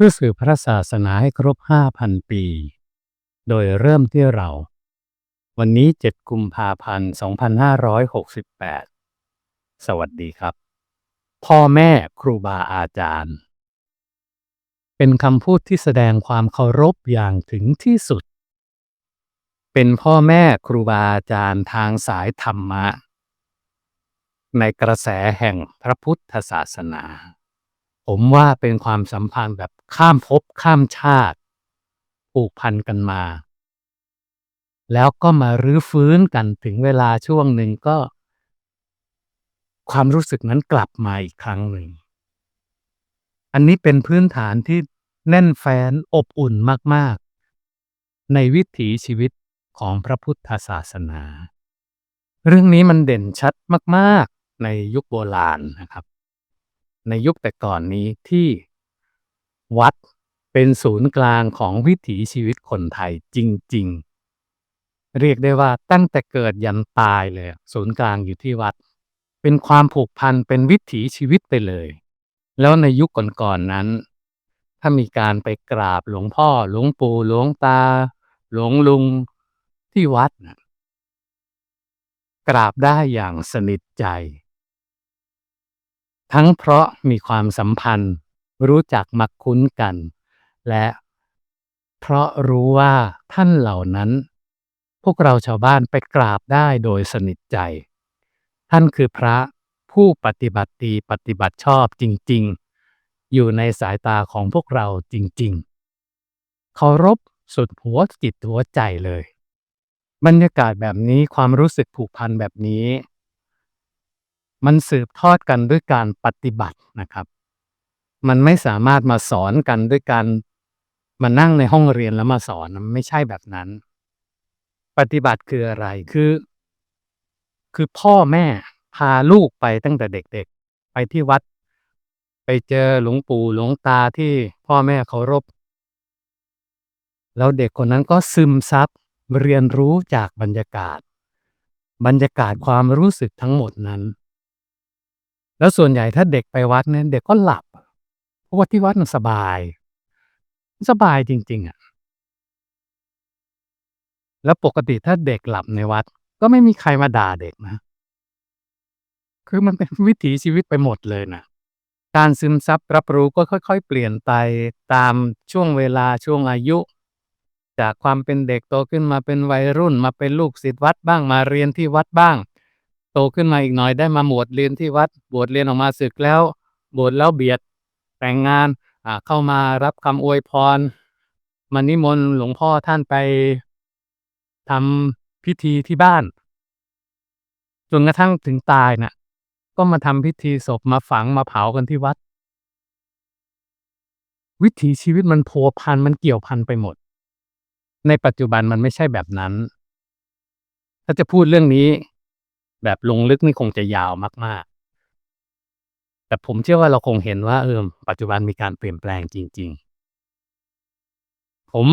พื่อสื่อพระศาสนาให้ครบ5,000ปี โดยเริ่มที่เรา วันนี้7กุมภาพันธ์2568สวัสดีครับ พ่อแม่ครูบาอาจารย์ เป็นคำพูดที่แสดงความเคารพอย่างถึงที่สุด เป็นพ่อแม่ครูบาอาจารย์ทางสายธรรมะ ในกระแสแห่งพระพุทธศาสนา ผมว่าเป็นความสัมพันธ์แบบข้ามภพข้ามชาติผูกพันกันมา แล้วก็มารื้อฟื้นกันถึงเวลาช่วงหนึ่งก็ ความรู้สึกนั้นกลับมาอีกครั้งหนึ่ง อันนี้เป็นพื้นฐานที่แน่นแฟ้นอบอุ่นมาก ๆ ในวิถีชีวิตของพระพุทธศาสนา เรื่องนี้มันเด่นชัดมาก ๆ ในยุคโบราณนะครับ ในยุคแต่ก่อนนี้ที่วัดเป็นศูนย์กลางของวิถีชีวิตคนไทยจริง ๆ เรียกได้ว่าตั้งแต่เกิดยันตายเลย ศูนย์กลางอยู่ที่วัด เป็นความผูกพันเป็นวิถีชีวิตไปเลย แล้วในยุคก่อนๆนนั้น ถ้ามีการไปกราบหลวงพ่อ หลวงปู่หลวงตา หลวงลุงที่วัดนะกราบได้อย่างสนิทใจ ทั้งเพราะมีความสัมพันธ์ รู้จักมักคุ้นกัน และเพราะรู้ว่าท่านเหล่านั้น พวกเราชาวบ้านไปกราบได้โดยสนิทใจ ท่านคือพระผู้ปฏิบัติดีปฏิบัติชอบจริง ๆ อยู่ในสายตาของพวกเราจริง ๆ เคารพสุดหัวจิตหัวใจเลย บรรยากาศแบบนี้ความรู้สึกผูกพันแบบนี้ มันสืบทอดกันด้วยการปฏิบัตินะครับ มันไม่สามารถมาสอนกันด้วยการมานั่งในห้องเรียนแล้วมาสอนมันไม่ใช่แบบนั้น ปฏิบัติคืออะไรคือ คือพ่อแม่พาลูกไปตั้งแต่เด็กๆ ไปที่วัด ไปเจอหลวงปู่หลวงตาที่พ่อแม่เคารพแล้วเด็กคนนั้นก็ซึมซับเรียนรู้จากบรรยากาศ บรรยากาศความรู้สึกทั้งหมดนั้น แล้วส่วนใหญ่ถ้าเด็กไปวัดเนี่ยเด็กก็หลับ เพราะว่าที่วัดมันสบาย สบายจริง ๆอะ แล้วปกติถ้าเด็กหลับในวัด ก็ไม่มีใครมาด่าเด็กนะ คือมันเป็นวิถีชีวิตไปหมดเลยนะการซึมซับรับรู้ก็ค่อยๆ เปลี่ยนไปตามช่วงเวลาช่วงอายุ จากความเป็นเด็กโตขึ้นมาเป็นวัยรุ่นมาเป็นลูกศิษย์วัดบ้างมาเรียนที่วัดบ้าง ตขึ้นมาอีกหน่อยได้มาบวชเรียนที่วัดบวชเรียนออกมาศึกแล้วบวชแล้วเบียดแต่งงานอ่าเข้ามารับคำอวยพรมานิมนต์หลวงพ่อท่านไปทำพิธีที่บ้านจนกระทั่งถึงตายน่ะ ก็มาทำพิธีศพมาฝังมาเผากันที่วัด วิถีชีวิตมันพัวพันมันเกี่ยวพันไปหมด ในปัจจุบันมันไม่ใช่แบบนั้น ถ้าจะพูดเรื่องนี้ แบบลงลึกนี่คงจะยาวมาก ๆ แต่ผมเชื่อว่าเราคงเห็นว่าเออปัจจุบันมีการเปลี่ยนแปลงจริง ๆ ผม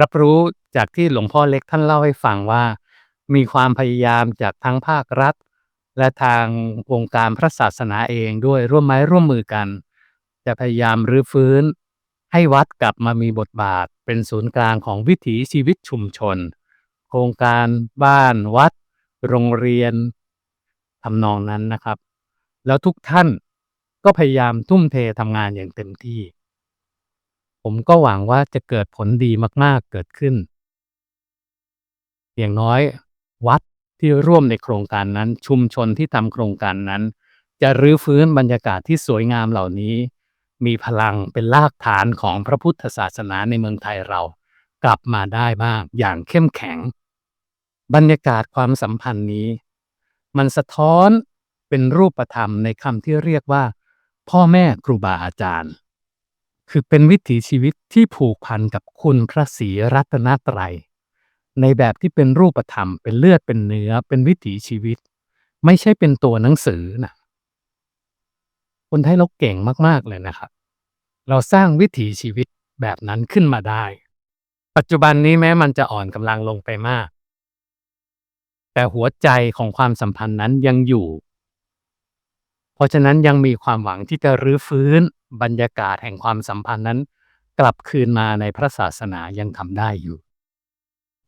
รับรู้จากที่หลวงพ่อเล็กท่านเล่าให้ฟังว่า มีความพยายามจากทั้งภาครัฐ และทางวงค์การพระศาสนาเองด้วยร่วมไม้ร่วมมือกัน จะพยายามรื้อฟื้น ให้วัดกลับมามีบทบาท เป็นศูนย์กลางของวิถีชีวิตชุมชน โครงการบ้านวัด โรงเรียนทำนองนั้นนะครับ แล้วทุกท่านก็พยายามทุ่มเททำงานอย่างเต็มที่ ผมก็หวังว่าจะเกิดผลดีมาก ๆ เกิดขึ้น อย่างน้อยวัดที่ร่วมในโครงการนั้น ชุมชนที่ทำโครงการนั้น จะรื้อฟื้นบรรยากาศที่สวยงามเหล่านี้ มีพลังเป็นรากฐานของพระพุทธศาสนาในเมืองไทยเรา กลับมาได้บ้างอย่างเข้มแข็ง บรรยากาศความสัมพันธ์นี้ มันสะท้อนเป็นรูปธรรมในคำที่เรียกว่า พ่อแม่ครูบาอาจารย์ คือเป็นวิถีชีวิตที่ผูกพันกับคุณพระศรีรัตนตรัย ในแบบที่เป็นรูปธรรม เป็นเลือดเป็นเนื้อ เป็นวิถีชีวิต ไม่ใช่เป็นตัวหนังสือนะคนไทยเราเก่งมากๆเลยนะครับ เราสร้างวิถีชีวิตแบบนั้นขึ้นมาได้ ปัจจุบันนี้แม้มันจะอ่อนกำลังลงไปมาก แต่หัวใจของความสัมพันธ์นั้นยังอยู่ เพราะฉะนั้นยังมีความหวังที่จะรื้อฟื้นบรรยากาศแห่งความสัมพันธ์นั้น กลับคืนมาในพระศาสนายังทำได้อยู่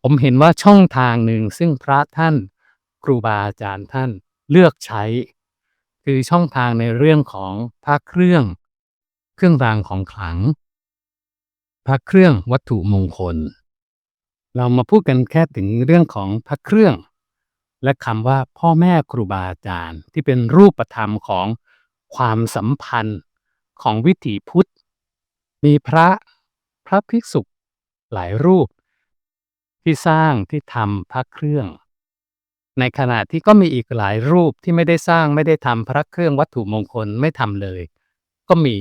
ผมเห็นว่าช่องทางหนึ่งซึ่งพระท่านครูบาอาจารย์ท่านเลือกใช้ คือช่องทางในเรื่องของพระเครื่อง เครื่องรางของขลัง พระเครื่องวัตถุมงคล เรามาพูดกันแค่ถึงเรื่องของพระเครื่อง และคำว่าพ่อแม่ครูบาอาจารย์ ที่เป็นรูปธรรมของความสัมพันธ์ของวิถีพุทธ มีพระพระภิกษุหลายรูป ที่สร้างที่ทำพระเครื่อง ในขณะที่ก็มีอีกหลายรูปที่ไม่ได้สร้างไม่ได้ทำพระเครื่องวัตถุมงคลไม่ทำเลย ก็มี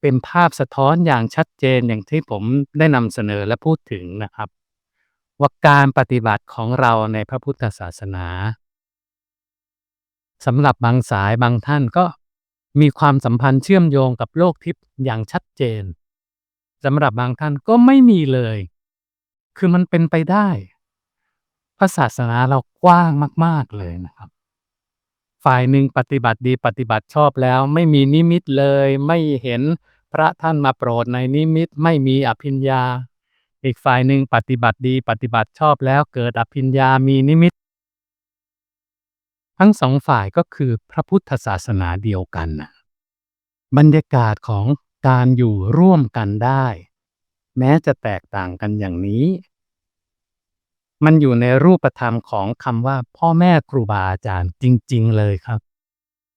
เป็นภาพสะท้อนอย่างชัดเจนอย่างที่ผมได้นำเสนอและพูดถึงนะครับ ว่าการปฏิบัติของเราในพระพุทธศาสนาสำหรับบางสายบางท่านก็มีความสัมพันธ์เชื่อมโยงกับโลกทิพย์อย่างชัดเจนสำหรับบางท่านก็ไม่มีเลย คือมันเป็นไปได้ พระศาสนาเรากว้างมาก ๆเลยนะครับ ฝ่ายหนึ่งปฏิบัติดีปฏิบัติชอบแล้ว ไม่มีนิมิตเลย ไม่เห็นพระท่านมาโปรดในนิมิต ไม่มีอภิญญา อีกฝ่ายหนึ่งปฏิบัติดีปฏิบัติชอบแล้วเกิดอภิญญามีนิมิต ทั้งสองฝ่ายก็คือพระพุทธศาสนาเดียวกันนะบรรยากาศของการอยู่ร่วมกันได้ แม้จะแตกต่างกันอย่างนี้ มันอยู่ในรูปธรรมของคำว่าพ่อแม่ครูบาอาจารย์จริง ๆ เลยครับ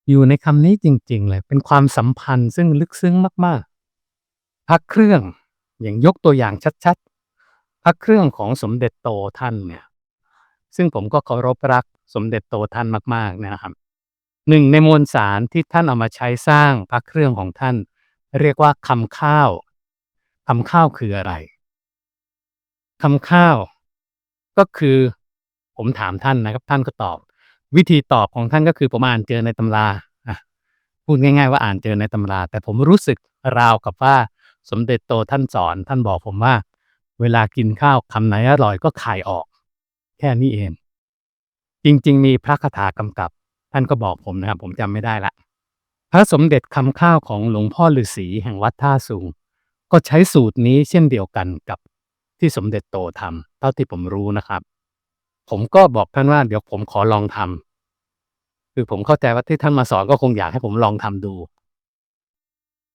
อยู่ในคำนี้จริง ๆ เลย เป็นความสัมพันธ์ซึ่งลึกซึ้งมาก ๆพระเครื่องอย่างยกตัวอย่างชัดๆ พระเครื่องของสมเด็จโตท่านเนี่ย ซึ่งผมก็เคารพรักสมเด็จโตท่านมากๆนะครับหนึ่งในมวลสารที่ท่านเอามาใช้สร้างพระเครื่องของท่าน เรียกว่าคำข้าวคำข้าวคืออะไรคำข้าว ก็คือ ผมถามท่านนะครับ ท่านก็ตอบ วิธีตอบของท่านก็คือผมอ่านเจอในตำราพูดง่าย ๆ ว่าอ่านเจอในตำรา แต่ผมรู้สึกราวกับว่าสมเด็จโตท่านสอน ท่านบอกผมว่า เวลากินข้าวคำไหนอร่อยก็ขายออก แค่นี้เอง จริง ๆ มีพระคาถากำกับ ท่านก็บอกผมนะครับ ผมจำไม่ได้ละ พระสมเด็จคำข้าวของหลวงพ่อฤาษีแห่งวัดท่าสูง ก็ใช้สูตรนี้เช่นเดียวกันกับที่สมเด็จโตทำเท่าที่ผมรู้นะครับ ผมก็บอกท่านว่าเดี๋ยวผมขอลองทำคือผมเข้าใจว่าที่ท่านมาสอนก็คงอยากให้ผมลองทำดู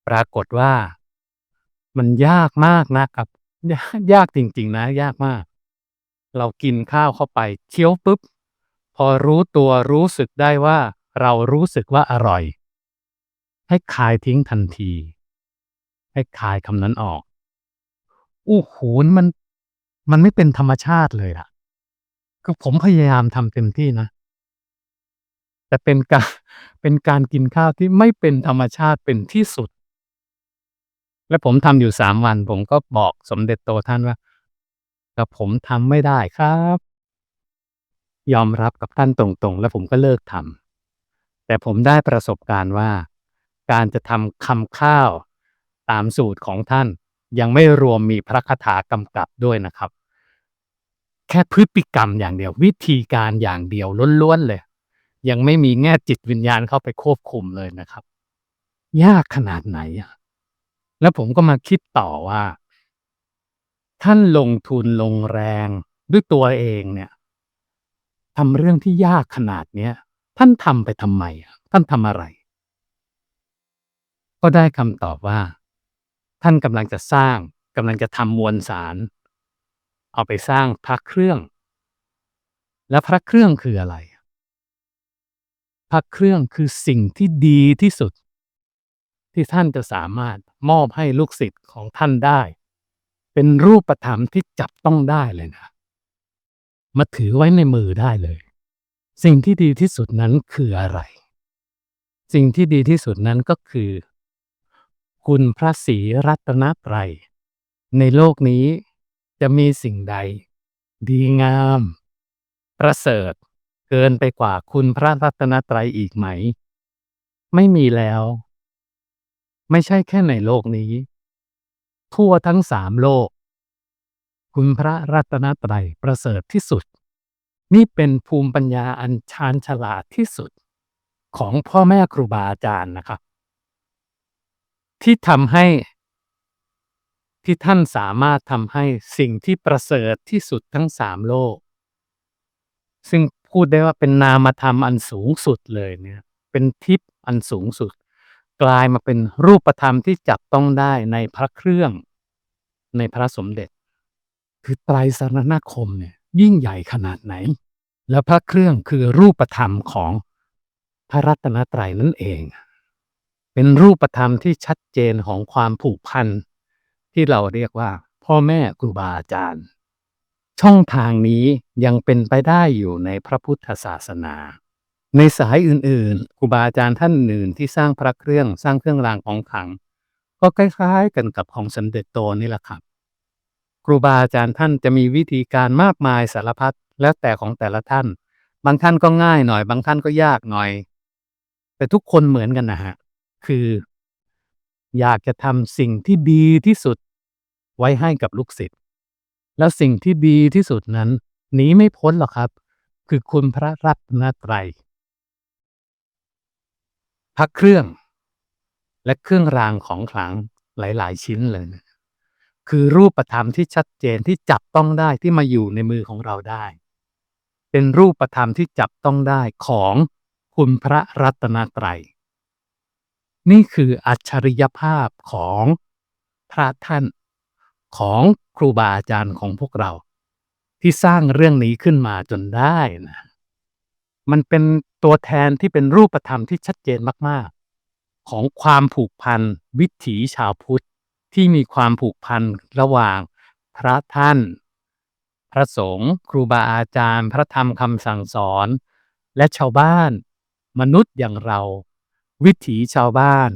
ปรากฏว่ามันยากมากนะครับ ยากยากจริง ๆ นะ ยากมาก เรากินข้าวเข้าไปเคี้ยวปุ๊บ พอรู้ตัวรู้สึกได้ว่า เรารู้สึกว่าอร่อย ให้คายทิ้งทันที ให้คายคำนั้นออกโอ้โหมัน มันไม่เป็นธรรมชาติเลยอะก็ผมพยายามทำเต็มที่นะ แต่เป็นการเป็นการกินข้าวที่ไม่เป็นธรรมชาติเป็นที่สุด และผมทำอยู่สามวัน ผมก็บอกสมเด็จโตท่านว่าแต่ผมทำไม่ได้ครับ ยอมรับกับท่านตรงๆ แล้วผมก็เลิกทำแต่ผมได้ประสบการณ์ว่า การจะทำคำข้าวตามสูตรของท่าน ยังไม่รวมมีพระคาถากำกับด้วยนะครับ แค่พฤติกรรมอย่างเดียว วิธีการอย่างเดียวล้วนๆเลย ยังไม่มีแง่จิตวิญญาณเข้าไปควบคุมเลยนะครับ ยากขนาดไหนอะ แล้วผมก็มาคิดต่อว่า ท่านลงทุนลงแรงด้วยตัวเองเนี่ยทำเรื่องที่ยากขนาดเนี้ย ท่านทำไปทำไมอะท่านทำอะไร ก็ได้คำตอบว่า ท่านกำลังจะสร้างกำลังจะทำมวลสาร เอาไปสร้างพระเครื่อง แล้วพระเครื่องคืออะไรพระเครื่องคือสิ่งที่ดีที่สุด ที่ท่านจะสามารถมอบให้ลูกศิษย์ของท่านได้ เป็นรูปธรรมที่จับต้องได้เลยนะ มาถือไว้ในมือได้เลย สิ่งที่ดีที่สุดนั้นคืออะไร สิ่งที่ดีที่สุดนั้นก็คือ คุณพระศรีรัตนตรัยในโลกนี้จะมีสิ่งใด ดีงาม ประเสริฐเกินไปกว่าคุณพระรัตนตรัยอีกไหม ไม่มีแล้ว ไม่ใช่แค่ในโลกนี้ ทั่วทั้งสามโลก คุณพระรัตนตรัยประเสริฐที่สุด นี่เป็นภูมิปัญญาอันชาญฉลาดที่สุด ของพ่อแม่ครูบาอาจารย์นะครับ ที่ทำให้ที่ท่านสามารถทำให้สิ่งที่ประเสริฐที่สุดทั้งสามโลก ซึ่งพูดได้ว่าเป็นนามธรรมอันสูงสุดเลยเนี่ย เป็นทิพย์อันสูงสุด กลายมาเป็นรูปธรรมที่จับต้องได้ในพระเครื่อง ในพระสมเด็จ คือไตรสรณคมเนี่ยยิ่งใหญ่ขนาดไหน แล้วพระเครื่องคือรูปธรรมของพระรัตนตรัยนั่นเอง เป็นรูปธรรมที่ชัดเจนของความผูกพันที่เราเรียกว่า พ่อแม่ครูบาอาจารย์ ช่องทางนี้ยังเป็นไปได้อยู่ในพระพุทธศาสนา ในสายอื่นๆครูบาอาจารย์ท่านอื่นที่สร้างพระเครื่องสร้างเครื่องรางของขลัง ก็คล้ายๆกันกับของสมเด็จโตนี่แหละครับ ครูบาอาจารย์ท่านจะมีวิธีการมากมายสารพัดแล้วแต่ของแต่ละท่าน บางท่านก็ง่ายหน่อย บางท่านก็ยากหน่อย แต่ทุกคนเหมือนกันนะฮะคือ อยากจะทำสิ่งที่ดีที่สุด ไว้ให้กับลูกศิษย์แล้วสิ่งที่ดีที่สุดนั้นหนีไม่พ้นหรอกครับ คือคุณพระรัตนตรัย พระเครื่อง และเครื่องรางของขลังหลาย ๆ ชิ้นเลยนะคือรูปธรรมที่ชัดเจนที่จับต้องได้ที่มาอยู่ในมือของเราได้ เป็นรูปธรรมที่จับต้องได้ของคุณพระรัตนตรัย นี่คืออัจฉริยภาพของพระท่านของครูบาอาจารย์ของพวกเรา ที่สร้างเรื่องนี้ขึ้นมาจนได้นะ มันเป็นตัวแทนที่เป็นรูปธรรมที่ชัดเจนมาก ๆ ของความผูกพันวิถีชาวพุทธที่มีความผูกพันระหว่างพระท่าน พระสงฆ์ครูบาอาจารย์ พระธรรมคำสั่งสอน และชาวบ้าน มนุษย์อย่างเรา วิถีชาวบ้าน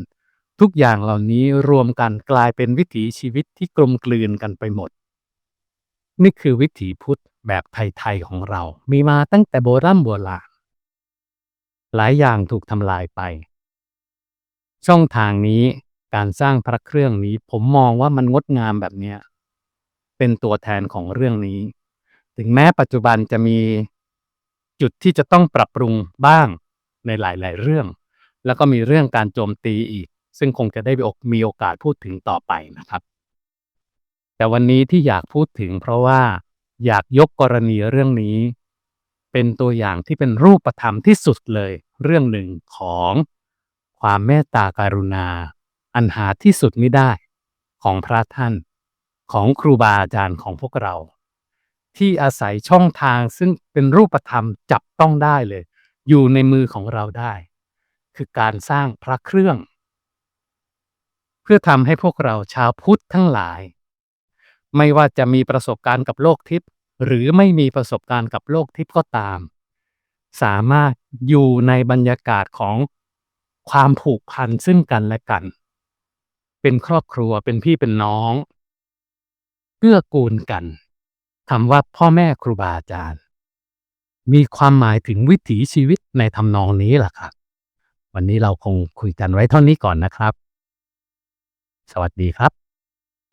ทุกอย่างเหล่านี้รวมกันกลายเป็นวิถีชีวิตที่กลมกลืนกันไปหมด นี่คือวิถีพุทธแบบไทย ๆ ของเรา มีมาตั้งแต่โบราณโบราณ หลายอย่างถูกทำลายไป ช่องทางนี้การสร้างพระเครื่องนี้ผมมองว่ามันงดงามแบบเนี้ยเป็นตัวแทนของเรื่องนี้ ถึงแม้ปัจจุบันจะมีจุดที่จะต้องปรับปรุงบ้างในหลาย ๆ เรื่อง แล้วก็มีเรื่องการโจมตีอีก ซึ่งคงจะได้มีโอกาสพูดถึงต่อไปนะครับ แต่วันนี้ที่อยากพูดถึง เพราะว่าอยากยกกรณีเรื่องนี้ เป็นตัวอย่างที่เป็นรูปธรรมที่สุดเลย เรื่องหนึ่งของความเมตตาการุณา อันหาที่สุดไม่ได้ของพระท่านของครูบาอาจารย์ของพวกเรา ที่อาศัยช่องทางซึ่งเป็นรูปธรรมจับต้องได้เลย อยู่ในมือของเราได้ คือการสร้างพระเครื่อง เพื่อทำให้พวกเราชาวพุทธทั้งหลาย ไม่ว่าจะมีประสบการณ์กับโลกทิพย์หรือไม่มีประสบการณ์กับโลกทิพย์ก็ตาม สามารถ อยู่ในบรรยากาศของความผูกพันซึ่งกันและกัน เป็นครอบครัวเป็นพี่เป็นน้องเกื้อกูลกันคำว่าพ่อแม่ครูบาอาจารย์ มีความหมายถึงวิถีชีวิตในทำนองนี้แหละครับ วันนี้เราคงคุยกันไว้เท่านี้ก่อนนะครับ สวัสดีครับ